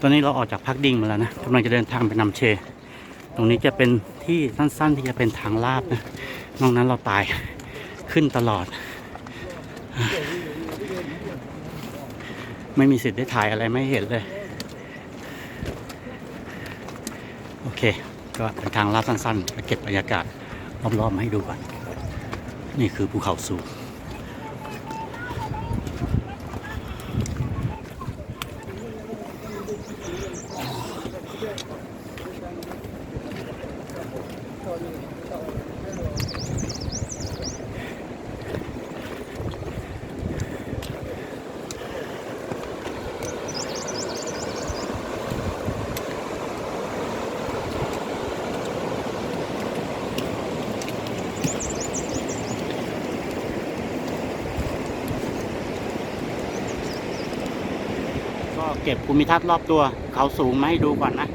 ตอนนี้เราออกจากพักดิ่งมาแล้วนะกำลังจะเดินทางไปนำเช ตรงนี้จะเป็นที่สั้น ๆ ที่จะเป็นทางลาดนะนอกนั้นเราตายขึ้นตลอด ไม่มีสิทธิ์ได้ถ่ายอะไรไม่เห็นเลย โอเค ก็เป็นทางลาดสั้นๆไปเก็บบรรยากาศรอบๆมาให้ดูก่อน นี่คือภูเขาสูง เก็บภูมิทัศน์รอบตัว เขาสูงมาให้ดูก่อนนะ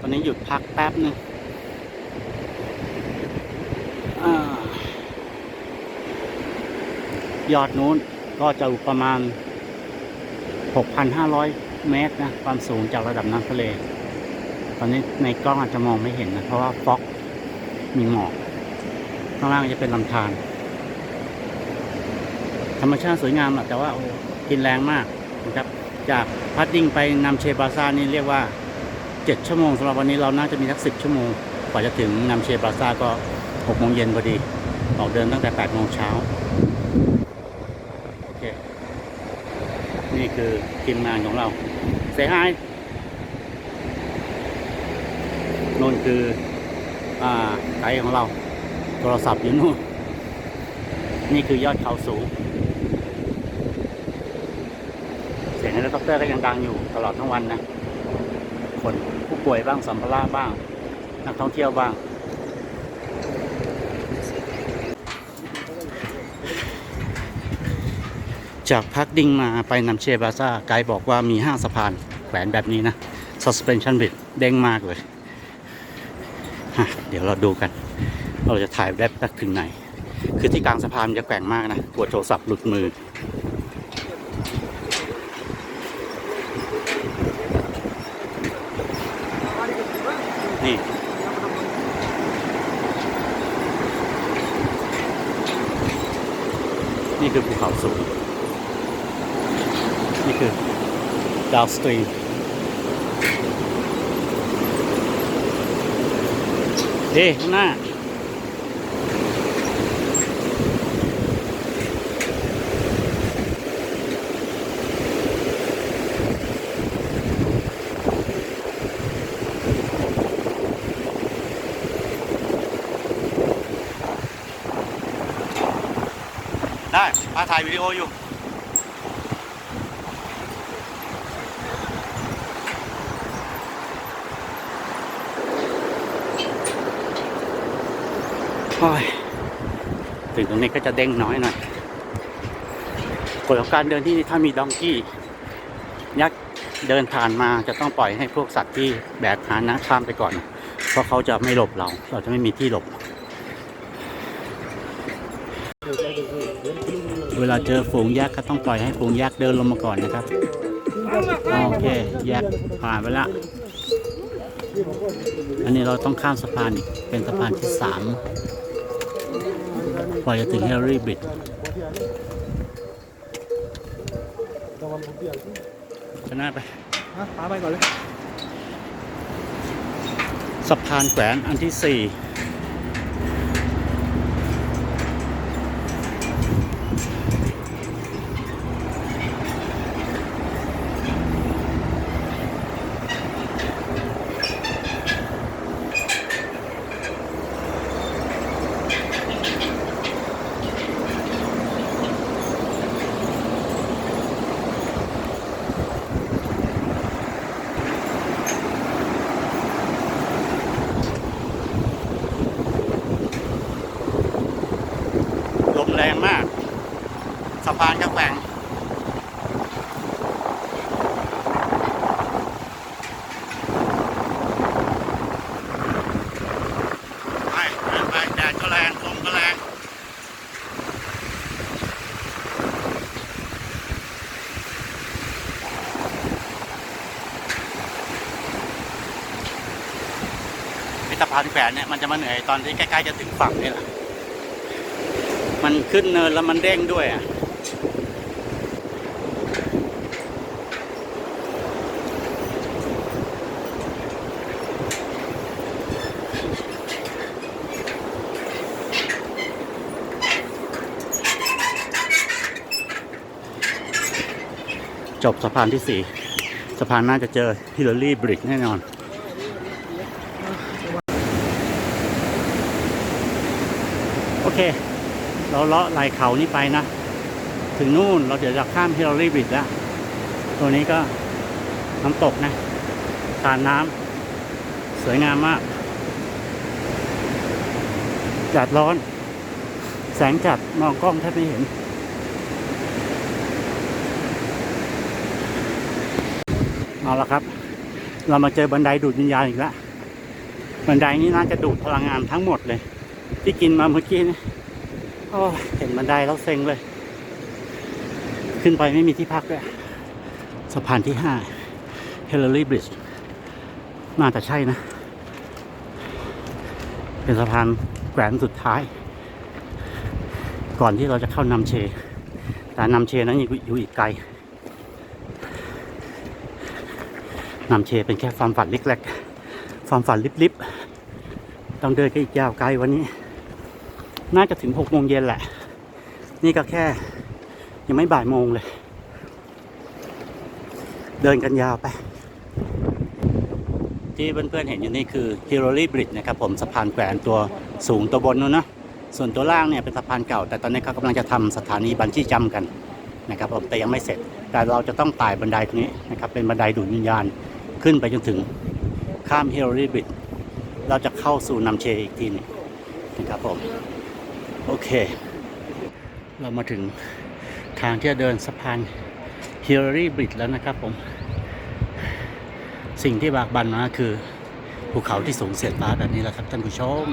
ตอนนี้หยุดพักแป๊บหนึ่งอยอดนู้นก็จะอยู่ประมาณ 6,500 เมตรนะ ความสูงจากระดับน้ำทะเล ตอนนี้ในกล้องอาจจะมองไม่เห็นนะ เพราะว่าฟอกมีหมอกข้างล่างจะเป็นลำธารธรรมชาติสวยงามอะแต่ว่ากินแรงมากนะครับ จากพัดดิ้งไปนำเชบาซานี่เรียกว่า 7 ชั่วโมงสำหรับวันนี้เราน่าจะมีสักสิบชั่วโมงกว่าจะถึงนำเชบาซาก็6โมงเย็นพอดีออกเดินตั้งแต่8โมงเช้าโอเคนี่คือทีมงานของเราเซฮายนนคืออ่าไกด์ของเรา โทรศัพท์อยู่นู่นนี่คือยอดเขาสูง เฮลิคอปเตอร์ก็ยังดังอยู่ตลอดทั้งวันนะคนผู้ป่วยบ้างสัมภาระบ้าง นักท่องเที่ยวบ้างจากพักดิ่งมาไปนำเชบาซ่าไกด์บอกว่ามี5สะพานแขวนแบบนี้นะ suspension bridge เด้งมากเลยฮะเดี๋ยวเราดูกัน เราจะถ่ายได้สักถึงไหน คือที่กลางสะพานมันจะแกว่งมากนะกลัวโทรศัพท์หลุดมือ นี่นี่คือภูเขาสูงนี่คื อดาถ่ายวิดีโออยู่โอ้ยถึงตรงนี้ก็จะเด้งน้อยหน่อยกฎของการเดินที่นี่ถ้ามีดองกี้ ยักษ์เดินผ่านมาจะต้องปล่อยให้พวกสัตว์ที่แบกหานะข้ามไปก่อน เพราะเขาจะไม่หลบเรา เราจะไม่มีที่หลบ เวลาเจอฝูงยักษ์ก็ต้องปล่อยให้ฝูงยักษ์เดินลงมาก่อนนะครับ โอเคยักษ์ผ่านไปละ อันนี้เราต้องข้ามสะพานอีก เป็นสะพานที่สามกว่าจะถึงเฮลรี่บิดชนะไปป้าไปก่อนเลย สะพานแขวนอันที่สี่ แรงมาก สะพานก็แกว่งไปไปแดดก็แรงลมก็แรงพิธภัแขวนเนี่ยมันจะมาเหนื่อยตอนที่ใกล้ ๆ จะถึงฝั่งนี่แหละ มันขึ้นเนินแล้วมันเด้งด้วยอะจบสะพานที่สี่สะพานน่าจะเจอฮิลลารีบริดจ์แน่นอน โอเค เราเลาะไหลเขานี้ไปนะ ถึงนู่นเราเดี๋ยวจะข้ามฮิลลารีบิดแล้ว ตัวนี้ก็น้ำตกนะทานน้ำสวยงามมาก จัดร้อน แสงจัดมองกล้องแทบไม่เห็น เอาละครับ เรามาเจอบันไดดูดวิญญาณอีกแล้วบันไดนี้น่าจะดูดพลังงานทั้งหมดเลย ที่กินมาเมื่อกี้นี่ โอ้เห็นบันไดแล้วเซ็งเลย ขึ้นไปไม่มีที่พักด้วยสะพานที่ห้าเฮล l รีบริดจ์น่าจะใช่นะ เป็นสะพานแขวนสุดท้าย ก่อนที่เราจะเข้านำเช แต่นำเชนั้นอยู่อยู่อีกไกลนำเชเป็นแค่ความฝันเล็กๆ ความฝันลิบๆ ต้องเดินกันอีกยาวไกลวันนี้ น่าจะถึงหกโมงเย็นแหละ นี่ก็แค่ ยังไม่บ่ายโมงเลย เดินกันยาวไป ที่เพื่อนๆเห็นอยู่นี่คือฮิโรลีบริดนะครับผมสะพานแขวนตัวสูงตัวบนนู้นนะส่วนตัวล่างเนี่ยเป็นสะพานเก่า แต่ตอนนี้เขากำลังจะทำสถานีบันจี้จัมป์กันนะครับผมแต่ยังไม่เสร็จ แต่เราจะต้องไต่บันไดตรงนี้นะครับเป็นบันไดดูดวิญญาณขึ้นไปจนถึงข้ามฮิโรลีบิดเราจะเข้าสู่นำเชอีกทีหนึงนะครับผม โอเค เรามาถึงทางที่จะเดินสะพานฮิโรลีบริดแล้วนะครับผม สิ่งที่บากบันมาคือภูเขาที่สูงเสียดฟ้าแบบนี้แหละครับท่านผู้ชม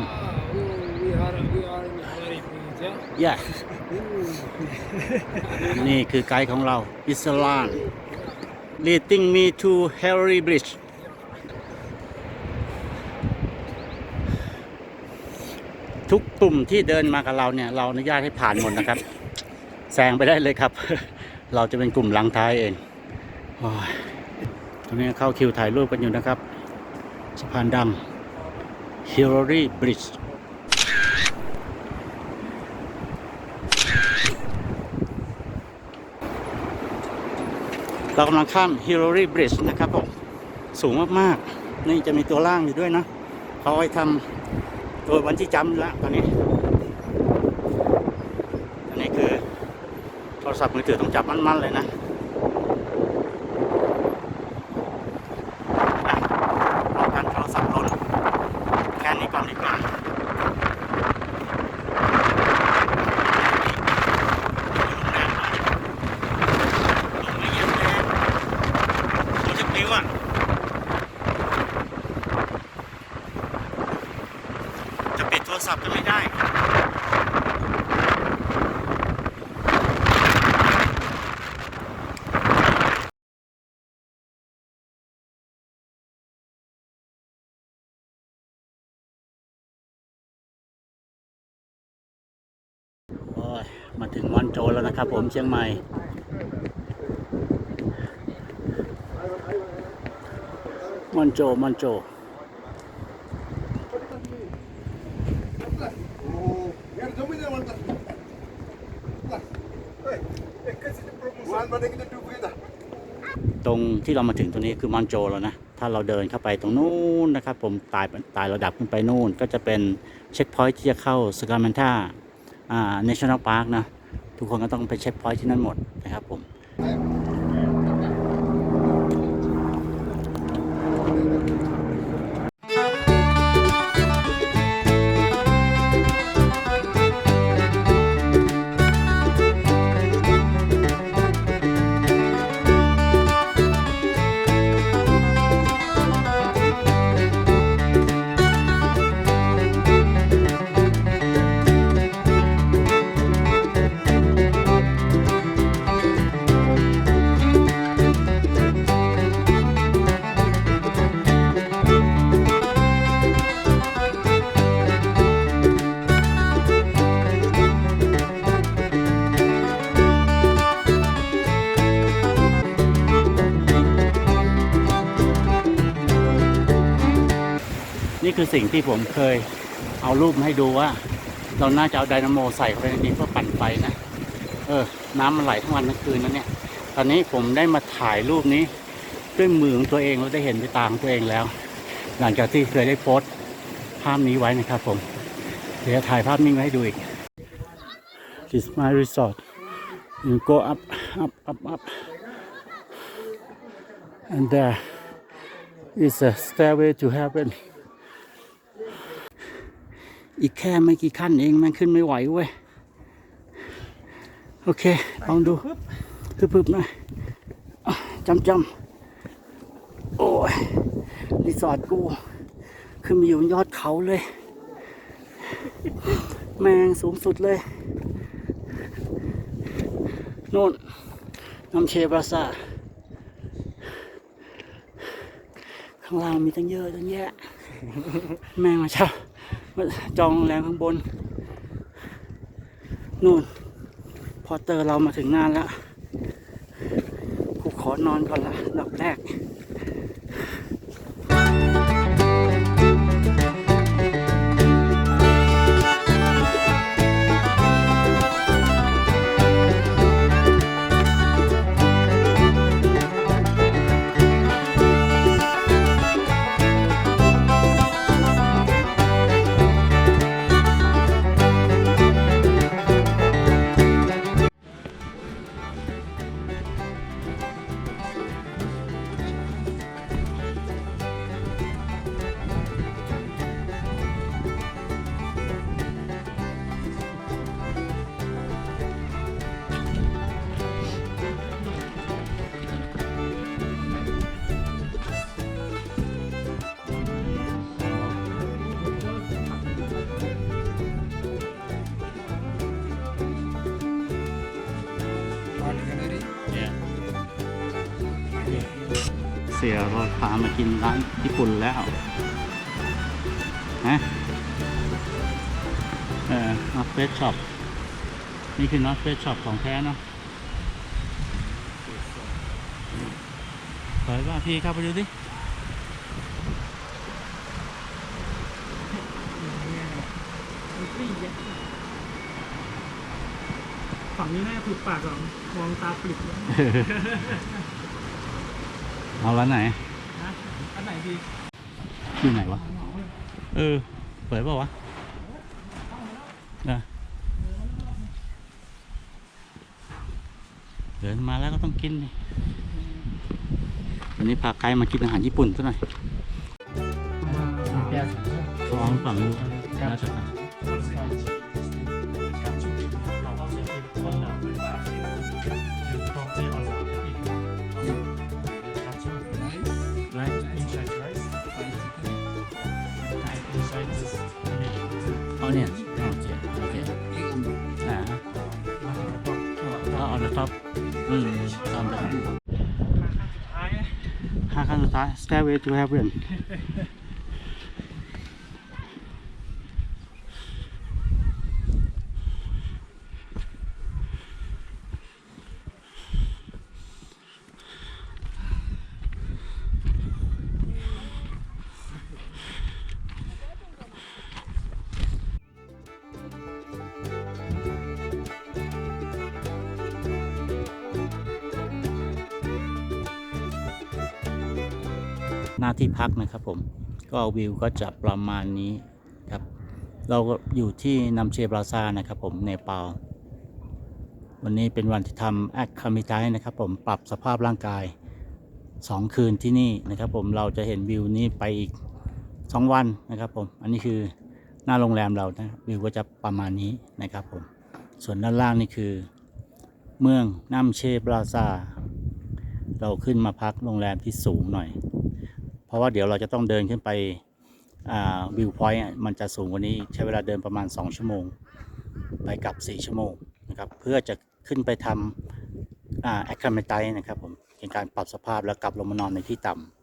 we are we are in Hillary Bridge, yeah? ย่นี่คือไกด์ของเรา อิสลาม leading me to Harry Bridge ทุกกลุ่มที่เดินมากับเราเนี่ยเราอนุญาตให้ผ่านหมดนะครับแซงไปได้เลยครับ เราจะเป็นกลุ่มหลังท้ายเองอตอนนี้เข้าคิวถ่ายรูปกันอยู่นะครับสะพานดำ Hillary Bridge เรากำลังข้าม Hillary Bridge นะครับผมสูงมากๆ นี่จะมีตัวล่างอยู่ด้วยนะเขาไว้ทำ ตัววันที่จำแล้วตอนนี้ อันนี้คือโทรศัพท์มือถือต้องจับมั่นๆเลยนะเอากันโทรศัพท์หล่นแค่นี้ก่อนดีกว่า ตัวจะปลิวอะ จะปิดโทรศัพท์ก็ไม่ได้ โอ้ย มาถึงมอนโจแล้วนะครับ ผมเชียงใหม่มอนโจมอนโจตรงที่เรามาถึงตรงนี้คือมอนโจแล้วนะ ถ้าเราเดินเข้าไปตรงนู้นนะครับ ผมตายตายระดับขึ้นไปนู่น ก็จะเป็นเช็คพอยท์ที่จะเข้าสกาม n น a า อ่า national park นะ ทุกคนก็ต้องไปเช็คพอยท์ที่นั่นหมดนะครับผม คือสิ่งที่ผมเคยเอารูปมาให้ดูว่า เราน่าจะเอาไดนาโมใส่เข้าไปในนี้เพื่อปั่นไฟนะ เออ น้ำมันไหลทั้งวันทั้งคืนนะเนี่ย ตอนนี้ผมได้มาถ่ายรูปนี้ด้วยมือของตัวเองแล้วได้เห็นด้วยตาของตัวเองแล้ว หลังจากที่เคยได้โพสต์ภาพนี้ไว้นะครับผม เดี๋ยวถ่ายภาพนิ่งไว้ให้ดูอีก This is my resort you go up up up up and there is a stairway to heaven อีกแค่ไม่กี่ขั้นเองมันขึ้นไม่ไหวเว้ย โอเคลองดูพึบๆหน่อยอะจำจำๆโอ้ยรีสอร์ทกูขึ้นมาอยู่บนยอดเขาเลย แมงสูงสุดเลยนู่นน้ำเชบราซาข้างล่างมีตั้งเยอะตั้งแยะ แมงมาเช่ามา จองโรงแรมข้างบน นู่น พอเตอร์เรามาถึงงานแล้ว สียเราพามากินร้านญี่ปุ่นแล้วฮะเออ n o t เฟสช็อปนี่คือ n o t เฟสช็อปของแท้เนาะเผยว่าพี่เข้าไปดูดิฝั่งนี้น่าจะถูกปากก่อนมองตาปลิบ เลยเอาร้านไหนนะอันไหนดีอยู่ไหนวะ เออเปิดเปล่าวะนะเดินมาแล้วก็ต้องกินดิวันนี้พาไกด์มากินอาหารญี่ปุ่นซะหน่อยท้องฝั่งนู้นน่าจะ เอาเนี่ยโอเคโอเคอ่าก็เอาเละครับอืมตามแบบห้าขั้นสุดท้าย stairway to heaven หน้าที่พักนะครับผมก็วิวก็จะประมาณนี้ครับ เราก็อยู่ที่นัมเชบราซานะครับผมเนปาลวันนี้เป็นวันที่ทำแอคคามิไทนะครับผมปรับสภาพร่างกาย 2 คืนที่นี่นะครับผมเราจะเห็นวิวนี้ไปอีก 2 วันนะครับผมอันนี้คือหน้าโรงแรมเรานะวิวก็จะประมาณนี้นะครับผมส่วนด้านล่างนี่คือ เมืองนัมเชบราซาเราขึ้นมาพักโรงแรมที่สูงหน่อย เพราะว่าเดี๋ยวเราจะต้องเดินขึ้นไปวิวพอยต์มันจะสูงกว่านี้ใช้เวลาเดินประมาณ 2 ชั่วโมง ไปกลับ 4 ชั่วโมงนะครับเพื่อจะขึ้นไปทำแอคคาเมไตนะครับผมเป็นการปรับสภาพแล้วกลับลงมานอนในที่ต่ำ